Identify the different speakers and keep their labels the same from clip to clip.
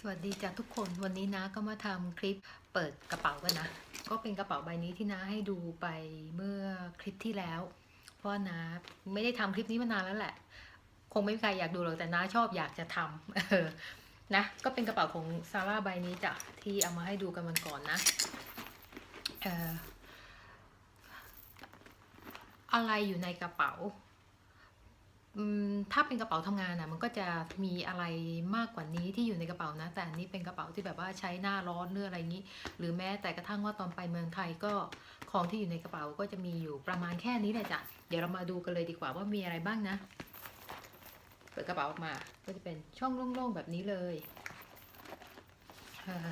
Speaker 1: สวัสดีจ้ะทุกคนวันนี้นะก็มาทำคลิปเปิดกระเป๋ากันนะ ก็เป็นกระเป๋าใบนี้ที่น้าให้ดูไปเมื่อคลิปที่แล้ว เพราะว่านะไม่ได้ทำคลิปนี้มานานแล้วแหละ คงไม่มีใครอยากดูหรอกแต่น้าชอบอยากจะทำนะก็เป็นกระเป๋าของซาร่าใบนี้จ้ะที่เอามาให้ดูกันวันก่อนนะเอออะไรอยู่ในกระเป๋า ถ้าเป็นกระเป๋าทำงานนะมันก็จะมีอะไรมากกว่านี้ที่อยู่ในกระเป๋านะ แต่อันนี้เป็นกระเป๋าที่แบบว่าใช้หน้าร้อนหรืออะไรอย่างนี้ หรือแม้แต่กระทั่งว่าตอนไปเมืองไทยก็ของที่อยู่ในกระเป๋าก็จะมีอยู่ประมาณแค่นี้แหละจ้ะเดี๋ยวเรามาดูกันเลยดีกว่าว่ามีอะไรบ้างนะ เปิดกระเป๋าออกมา ก็จะเป็นช่องโล่งๆแบบนี้เลยเอ่อ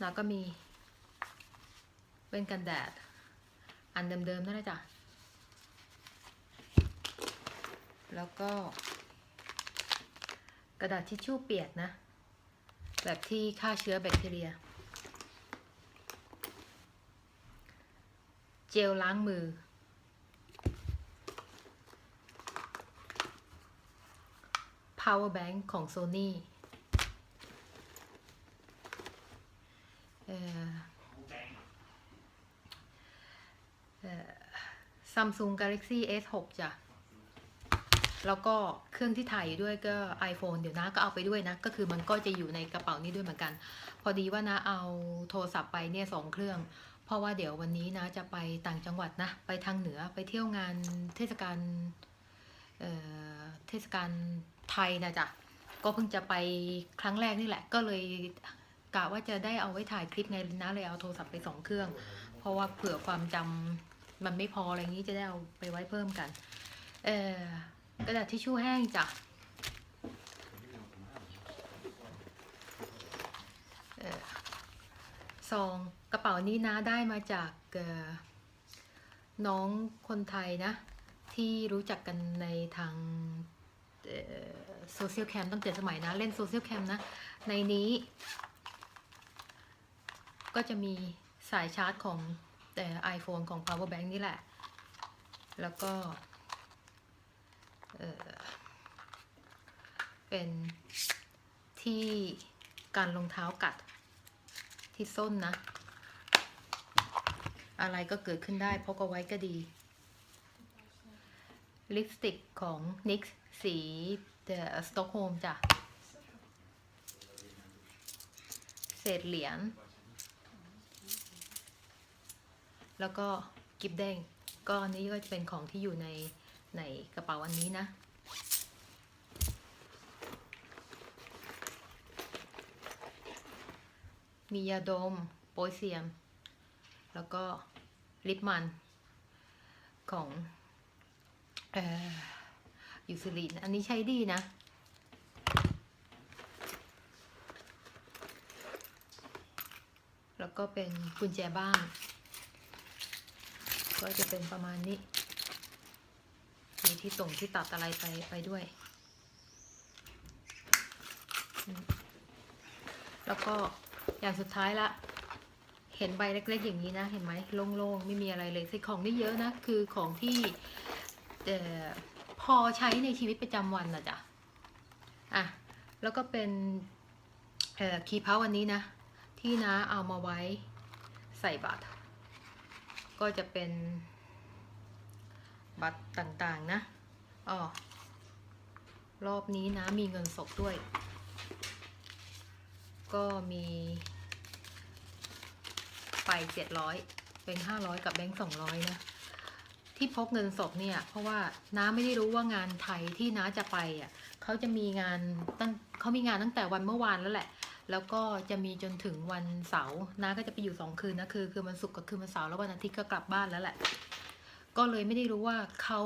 Speaker 1: แล้วก็มีเป็นกันแดด อันเดิมๆนั่นแหละจ้ะ แล้วก็ กระดาษทิชชู่เปียกนะ แบบที่ฆ่าเชื้อแบคทีเรีย เจลล้างมือ power bank ของ Sony เอ่อเอ่อ Samsung Galaxy S6 จ้ะ แล้วก็เครื่องที่ถ่ายอยู่ด้วยก็ iPhone เดี๋ยวนะก็เอาไปด้วยนะ ก็คือมันก็จะอยู่ในกระเป๋านี้ด้วยเหมือนกัน พอดีว่านะเอาโทรศัพท์ไปเนี่ยสองเครื่อง เพราะว่าเดี๋ยววันนี้นะจะไปต่างจังหวัดนะ ไปทางเหนือไปเที่ยวงานเทศกาลเอ่อเทศกาลไทยนะจ๊ะก็เพิ่งจะไปครั้งแรกนี่แหละ ก็เลยกะว่าจะได้เอาไว้ถ่ายคลิปไงนะเลยเอาโทรศัพท์ไปสองเครื่อง เพราะว่าเผื่อความจำมันไม่พออะไรงนี้จะได้เอาไปไว้เพิ่มกัน เอ่อ กระดาษทิชชู่แห้งจ้ะเอ่อซองกระเป๋านี้นะได้มาจากน้องคนไทยนะ ที่รู้จักกันในทางโซเชียลแคมตั้งแต่สมัยนะ เล่นโซเชียลแคมนะ ในนี้ ก็จะมีสายชาร์จของแต่ iPhone ของ power bank นี่แหละ แล้วก็ เป็นที่การรองเท้ากัดที่ส้นนะ อะไรก็เกิดขึ้นได้พกเอาไว้ก็ดี ลิปสติกของ NYX สีสต็อกโฮมจ้ะ เศษเหรียญ แล้วก็กิฟเด้งก็อันนี้ก็จะเป็นของที่อยู่ใน ในกระเป๋าอันนี้นะ มียาดม โปยเซียม แล้วก็ลิปมันของอยูซิลิน อันนี้ใช้ดีนะ แล้วก็เป็นกุญแจบ้าน ก็จะเป็นประมาณนี้ มีที่ส่งที่ตัดอะไรไปไปด้วย แล้วก็อย่างสุดท้ายละ เห็นใบเล็กๆอย่างนี้นะ เห็นไหมโล่งๆ ไม่มีอะไรเลยใส่ของได้เยอะนะ คือของที่พอใช้ในชีวิตประจำวันนะจ๊ะ อะ แล้วก็เป็นคีย์เพาวันนี้นะ ที่นะเอามาไว้ใส่บัตรก็จะเป็น บัตรต่างๆนะอ๋อรอบนี้นะมีเงินสดด้วย ก็มีไปเจ็ดร้อยเป็นห้าร้อยกับแบงค์สองร้อยนะ ที่พกเงินสดเนี่ย เพราะว่าน้าไม่ได้รู้ว่างานไทยที่น้าจะไปอะเขาจะมีงานตั้งเขามีงานตั้งแต่วันเมื่อวานแล้วแหละ แล้วก็จะมีจนถึงวันเสาร์น้าก็จะไปอยู่สองคืนนะคือ คือวันศุกร์กับคืนวันเสาร์แล้ววันอาทิตย์ก็กลับบ้านแล้วแหละ ก็เลยไม่ได้รู้ว่าเขา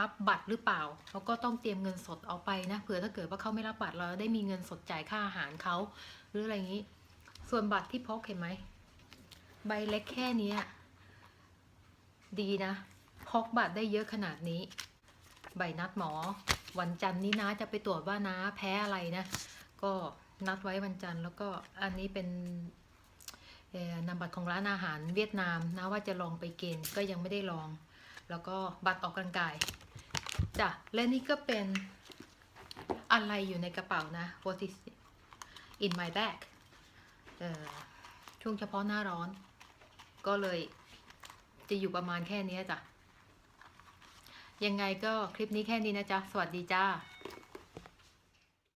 Speaker 1: รับบัตรหรือเปล่าเขาก็ต้องเตรียมเงินสดเอาไปนะเผื่อถ้าเกิดว่าเขาไม่รับบัตรเราได้มีเงินสดจ่ายค่าอาหารเขาหรืออะไรอย่างนี้ ส่วนบัตรที่พกเห็นไหมใบเล็กแค่นี้ดีนะพกบัตรได้เยอะขนาดนี้ ใบนัดหมอ วันจันทร์นี้นะจะไปตรวจว่านะแพ้อะไรนะ ก็นัดไว้วันจันทร์แล้วก็อันนี้เป็นนำบัตรของร้านอาหารเวียดนามนะว่าจะลองไปเกณฑ์ก็ยังไม่ได้ลอง แล้วก็บัตรออกกำลังกายจ้ะและนี่ก็เป็นอะไรอยู่ในกระเป๋านะ what is in my bag เอ่อช่วงเฉพาะหน้าร้อน ก็เลยจะอยู่ประมาณแค่นี้จ้ะ ยังไงก็คลิปนี้แค่นี้นะจ๊ะ สวัสดีจ้า